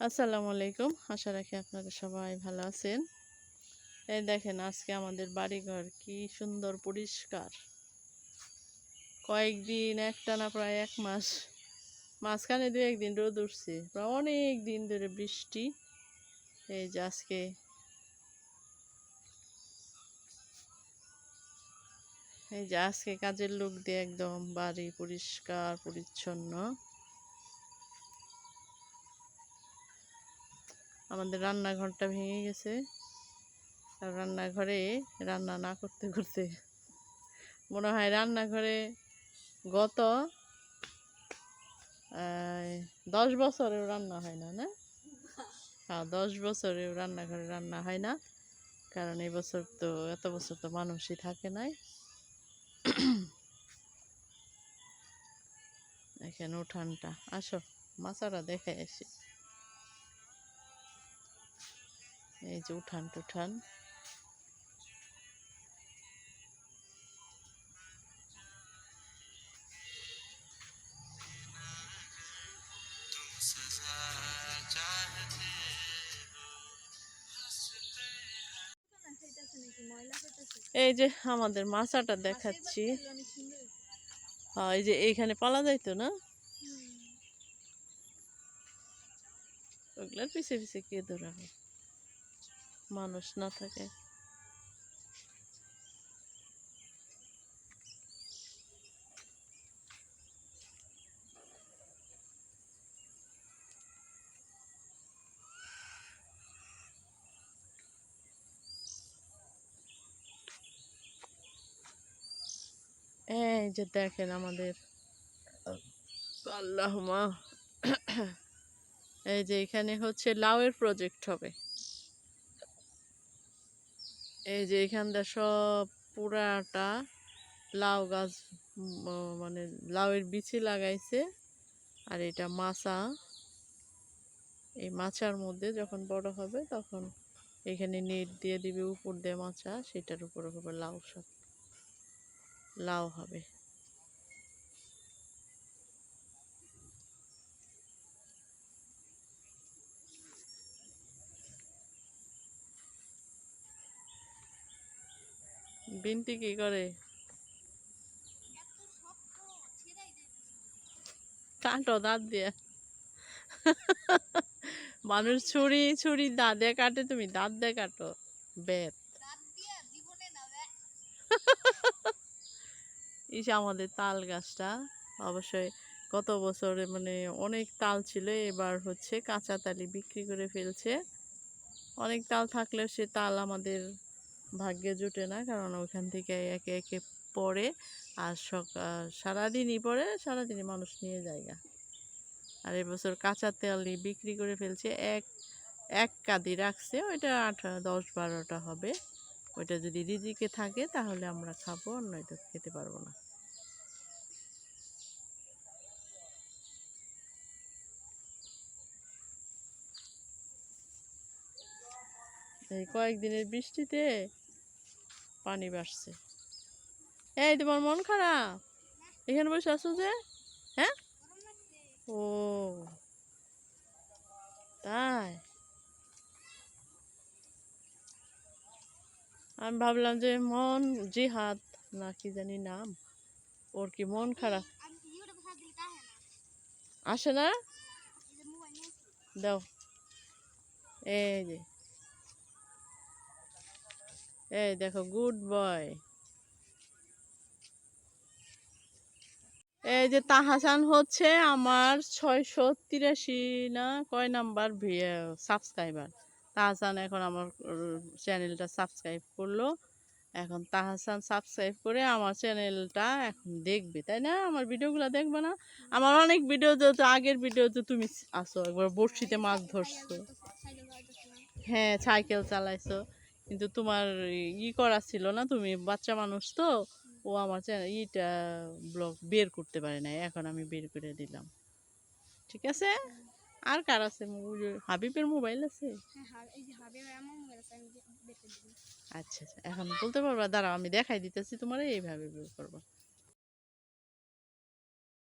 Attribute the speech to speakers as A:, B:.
A: আসসালামু আলাইকুম। আশা রাখি আপনারা সবাই ভালো আছেন। এই দেখেন, আজকে আমাদের বাড়িঘর কি সুন্দর পরিষ্কার। কয়েকদিন একটানা প্রায় এক মাস, মাঝখানে দু একদিন রোদ উঠছে। প্রায় অনেক দিন ধরে বৃষ্টি। এই যে আজকে এই যে আজকে কাজের লোক দিয়ে একদম বাড়ি পরিষ্কার, পরিচ্ছন্ন। আমাদের রান্নাঘরটা ভেঙে গেছে। আর রান্নাঘরে রান্না না করতে করতে মনে হয় রান্নাঘরে গত দশ বছরেও রান্না হয় না না? হ্যাঁ দশ বছরেও রান্নাঘরে রান্না হয় না। কারণ এই বছর তো, এত বছর তো মানুষই থাকে নাই। এখানে উঠানটা, আসো, মাছারা দেখে আসি। এই যে উঠান টুঠান এই যে আমাদের মাছাটা দেখাচ্ছি। হ্যাঁ এই যে এইখানে পালা যাইতো না? ওগুলার পিছে পিছে কে দৌড়াবে মানুষ না থাকে। এই যে দেখেন আমাদের আল্লাহ মা। এই যে এখানে হচ্ছে লাউয়ের প্রজেক্ট হবে। এই যে এখানটা সব পুরাটা লাউ গাছ মানে লাউয়ের বিচি লাগাইছে। আর এটা মাছা। এই মাছার মধ্যে যখন বড় হবে তখন এখানে নেট দিয়ে দিবে উপর দিয়ে মাছা, সেটার উপর হবে লাউ সব লাউ হবে। বিনতি কি করে? কাটো দাঁত দিয়ে। মানুষ ছুরি ছুরি দাঁত দিয়ে কাটে, তুমি দাঁত দিয়ে কাটো। বেত ইস, আমাদের তাল গাছটা অবশ্যই গত বছরে মানে অনেক তাল ছিল, এবার হচ্ছে কাঁচা তালি বিক্রি করে ফেলছে। অনেক তাল থাকলেও সে তাল আমাদের ভাগ্যে জুটে না, কারণ ওইখান থেকে একে একে পড়ে আর সকাল সারাদিনই পড়ে, সারাদিনই মানুষ নিয়ে যায়গা আর এবছর কাঁচা তেলই বিক্রি করে ফেলছে, এক এক কাদি রাখছে, ওইটা আঠা, দশ, বারোটা হবে। ওইটা যদি রিজিকে থাকে, তাহলে আমরা খাব আর নয়তো খেতে পারব না। এই কয়েকদিনের বৃষ্টিতে পানি বাড়ছে। এই তোমার মন খারাপ? এখানে বসে আছো যে? হ্যাঁ? ও। তাই? আমি ভাবলাম যে মন জিহাদ না কি জানি নাম। ওর কি মন খারাপ? আসে না? দাও। এই যে। এই দেখো গুড বয় এই যে তাহাসান হচ্ছে আমার ছয়শো তিরাশি না, কয় নাম্বার সাবস্ক্রাইবার তাহাসান এখন আমার চ্যানেলটা সাবস্ক্রাইব করল। এখন তাহাসান সাবস্ক্রাইব করে আমার চ্যানেলটা এখন দেখবে, তাই না? আমার ভিডিওগুলো দেখবে না? আমার অনেক ভিডিও তো আগের ভিডিও তো তুমি আসো একবার বড়শিতে মাছ ধরছো। হ্যাঁ সাইকেল চালাইছো। কিন্তু তোমার ই করা ছিল না তুমি বাচ্চা মানুষ তো ও আমার ইটা ব্লগ বের করতে পারে না এখন আমি বের করে দিলাম। ঠিক আছে? আর কার আছে হাবিবের মোবাইল আছে? আচ্ছা আচ্ছা এখন বলতে পারবা দাঁড়াও আমি দেখাই দিতেছি তোমার এইভাবে বের করব।